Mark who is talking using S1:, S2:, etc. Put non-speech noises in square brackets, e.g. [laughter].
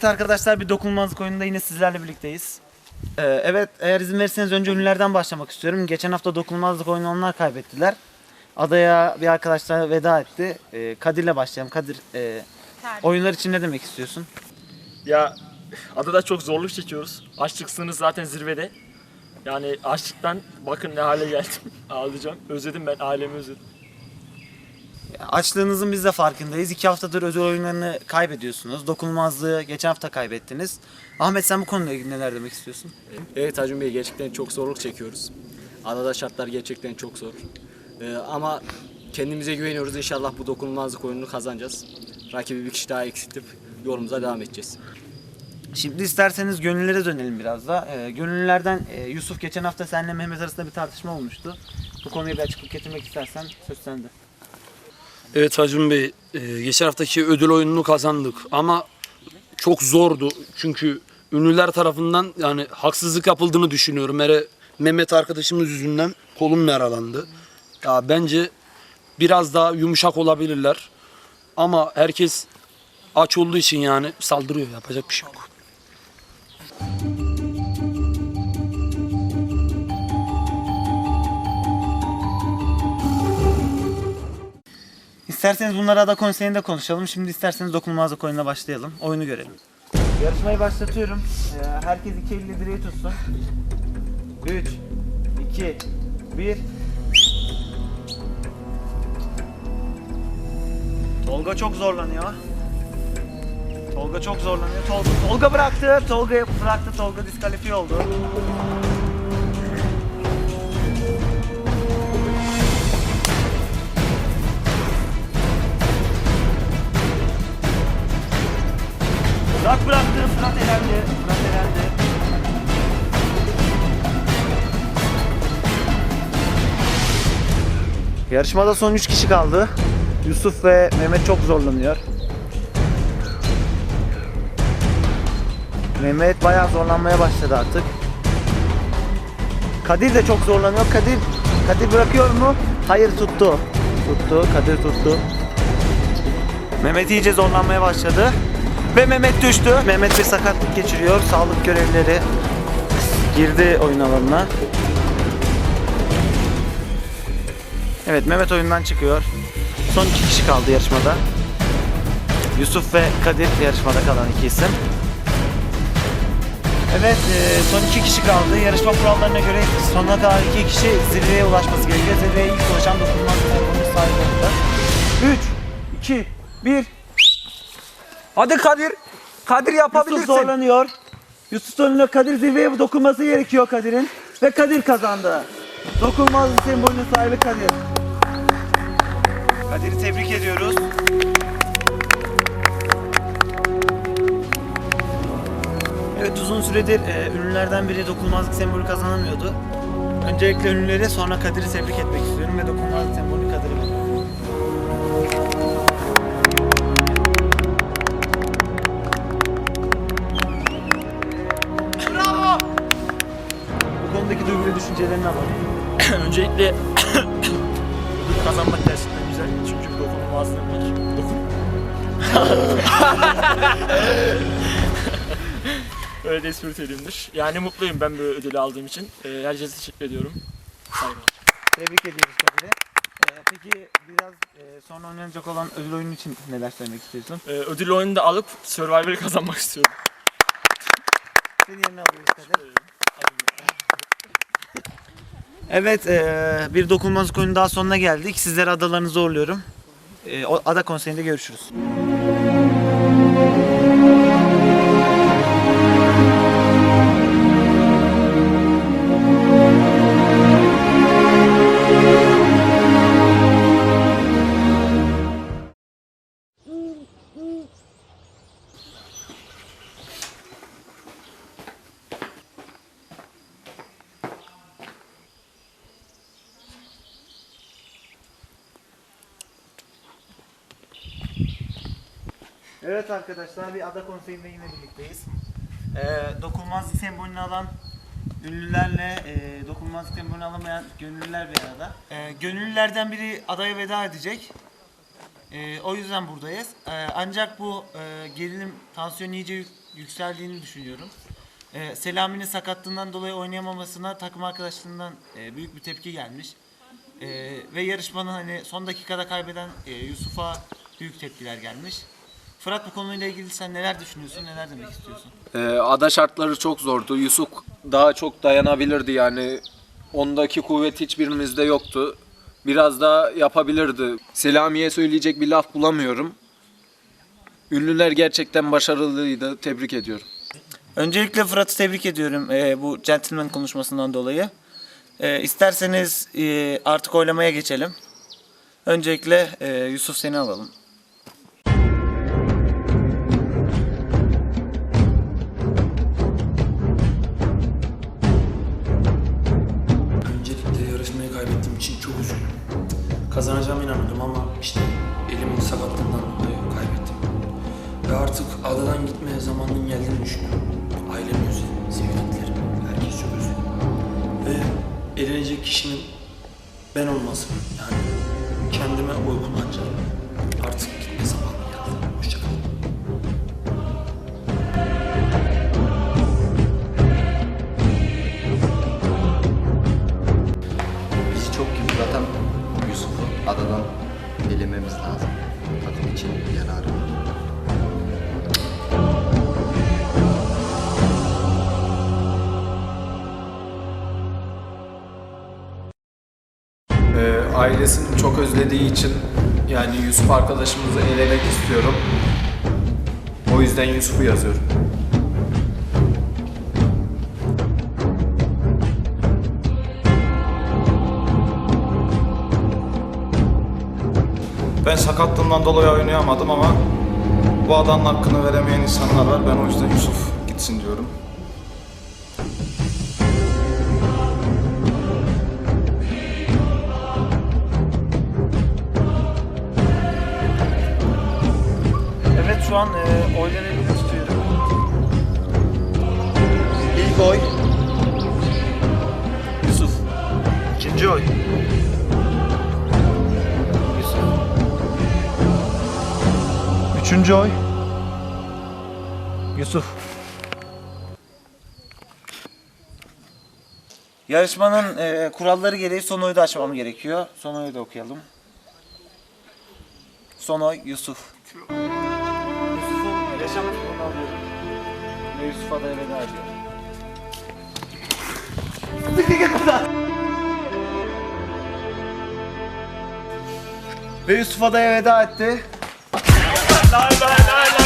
S1: Evet arkadaşlar bir dokunulmazlık oyununda yine sizlerle birlikteyiz. Ee, evet eğer izin verirseniz önce ünlülerden başlamak istiyorum. Geçen hafta dokunulmazlık oyunu onlar kaybettiler. Adaya bir arkadaşlar veda etti. Ee, Kadir'le başlayalım. Kadir e, oyunlar için ne demek istiyorsun?
S2: Ya adada çok zorluk çekiyoruz. Açlık sınırı zaten zirvede. Yani açlıktan bakın ne hale geldim. [laughs] Ağlayacağım. Özledim ben ailemi özledim.
S1: Açlığınızın biz de farkındayız. İki haftadır özel oyunlarını kaybediyorsunuz. Dokunulmazlığı geçen hafta kaybettiniz. Ahmet sen bu konuyla ilgili neler demek istiyorsun?
S3: Evet Acun Bey gerçekten çok zorluk çekiyoruz. Adada şartlar gerçekten çok zor. Ee, ama kendimize güveniyoruz. İnşallah bu dokunulmazlık oyununu kazanacağız. Rakibi bir kişi daha eksiltip yolumuza devam edeceğiz.
S1: Şimdi isterseniz gönüllere dönelim biraz da. Ee, gönüllülerden e, Yusuf geçen hafta seninle Mehmet arasında bir tartışma olmuştu. Bu konuya bir açıklık getirmek istersen söz sende.
S4: Evet Hacım Bey, e, geçen haftaki ödül oyununu kazandık ama çok zordu. Çünkü ünlüler tarafından yani haksızlık yapıldığını düşünüyorum. Mere, Mehmet arkadaşımız yüzünden kolum yaralandı. Ya bence biraz daha yumuşak olabilirler. Ama herkes aç olduğu için yani saldırıyor. Yapacak bir şey yok.
S1: İsterseniz bunları ada konseyinde konuşalım. Şimdi isterseniz dokunulmazlık oyununa başlayalım. Oyunu görelim. Yarışmayı başlatıyorum. Ee, herkes iki elle direği tutsun. 3, 2, 1. Tolga çok zorlanıyor. Tolga çok zorlanıyor. Tolga, Tolga bıraktı. Tolga bıraktı. Tolga diskalifiye oldu. Fırat bıraktı. Fırat elendi. Fırat elendi. Yarışmada son 3 kişi kaldı. Yusuf ve Mehmet çok zorlanıyor. Mehmet bayağı zorlanmaya başladı artık. Kadir de çok zorlanıyor. Kadir Kadir bırakıyor mu? Hayır tuttu. Tuttu. Kadir tuttu. Mehmet iyice zorlanmaya başladı. Ve Mehmet düştü. Mehmet bir sakatlık geçiriyor. Sağlık görevlileri girdi oyun alanına. Evet Mehmet oyundan çıkıyor. Son iki kişi kaldı yarışmada. Yusuf ve Kadir yarışmada kalan iki isim. Evet e, son iki kişi kaldı. Yarışma kurallarına göre sonuna kadar iki kişi zirveye ulaşması gerekiyor. Zirveye ilk ulaşan dokunulmaz telefonun sahibi olacak. 3, 2, 1.
S5: Hadi Kadir. Kadir yapabilirsin.
S1: Yusuf zorlanıyor. Yusuf zorlanıyor. Kadir zirveye dokunması gerekiyor Kadir'in. Ve Kadir kazandı. Dokunmaz sembolünün sahibi Kadir. Kadir'i tebrik ediyoruz. Evet uzun süredir e, ünlülerden biri dokunmazlık sembolü kazanamıyordu. Öncelikle ünlüleri sonra Kadir'i tebrik etmek istiyorum ve dokunmazlık sembolü ve düşüncelerini alalım. [coughs]
S2: Öncelikle ödül [coughs] kazanmak gerçekten güzel. Çünkü dokunulmazlığım ilk dokun. [laughs] Öyle de espri terimdir. Yani mutluyum ben böyle ödülü aldığım için. Ee, herkese teşekkür ediyorum. Saygılar.
S1: Tebrik ediyoruz Kadir'i. Ee, peki biraz e, sonra oynanacak olan ödül oyunu için neler söylemek istiyorsun?
S2: Ee, ödül oyunu da alıp Survivor'ı kazanmak istiyorum.
S1: Senin yerine alıyoruz Kadir. Evet, e, bir dokunmazlık oyunun daha sonuna geldik. Sizlere adalarınızı zorluyorum. E, ada konseyinde görüşürüz. Evet arkadaşlar bir ada konseyinde yine birlikteyiz. Ee, dokunmazlık sembolünü alan ünlülerle e, dokunmazlık sembolünü alamayan gönüllüler bir arada. Ee, gönüllülerden biri adaya veda edecek. Ee, o yüzden buradayız. Ee, ancak bu e, gerilim, tansiyon iyice yük- yükseldiğini düşünüyorum. Ee, Selami'nin sakatlığından dolayı oynayamamasına takım arkadaşlarından e, büyük bir tepki gelmiş. Ee, ve yarışmanın hani son dakikada kaybeden e, Yusuf'a büyük tepkiler gelmiş. Fırat bu konuyla ilgili sen neler düşünüyorsun, neler demek istiyorsun?
S5: Ee, ada şartları çok zordu. Yusuf daha çok dayanabilirdi yani. Ondaki kuvvet hiçbirimizde yoktu. Biraz daha yapabilirdi. Selami'ye söyleyecek bir laf bulamıyorum. Ünlüler gerçekten başarılıydı. Tebrik ediyorum.
S1: Öncelikle Fırat'ı tebrik ediyorum e, bu gentleman konuşmasından dolayı. E, isterseniz e, artık oylamaya geçelim. Öncelikle e, Yusuf seni alalım.
S6: Kazanacağıma inanıyordum ama işte elimin sakatlığından dolayı kaybettim. Ve artık adadan gitmeye zamanının geldiğini düşünüyorum. Ailemi özledim, sevdiklerim, herkes çok özledim. Ve elenecek kişinin ben olmasın. Yani kendime oy kullanacağım. Artık gitme zamanı
S7: çok Yusuf'u adadan elememiz lazım. Takım için yararı.
S8: Ee, ailesini çok özlediği için yani Yusuf arkadaşımızı elemek istiyorum. O yüzden Yusuf'u yazıyorum. Ben sakatlığımdan dolayı oynayamadım ama bu adanın hakkını veremeyen insanlar var. Ben o yüzden Yusuf gitsin diyorum.
S1: Evet şu an e, oyları tutuyorum. İlk oy. Yusuf. İkinci oy. Üçüncü oy. Yusuf. Yarışmanın e, kuralları gereği son oyu da açmam gerekiyor. Son oyu da okuyalım. Son oy Yusuf. Yusuf'un yaşam turunu alıyorum. Ve Yusuf'a da veda ediyorum. Ve Yusuf adaya veda etti.
S2: nein, nein, nein.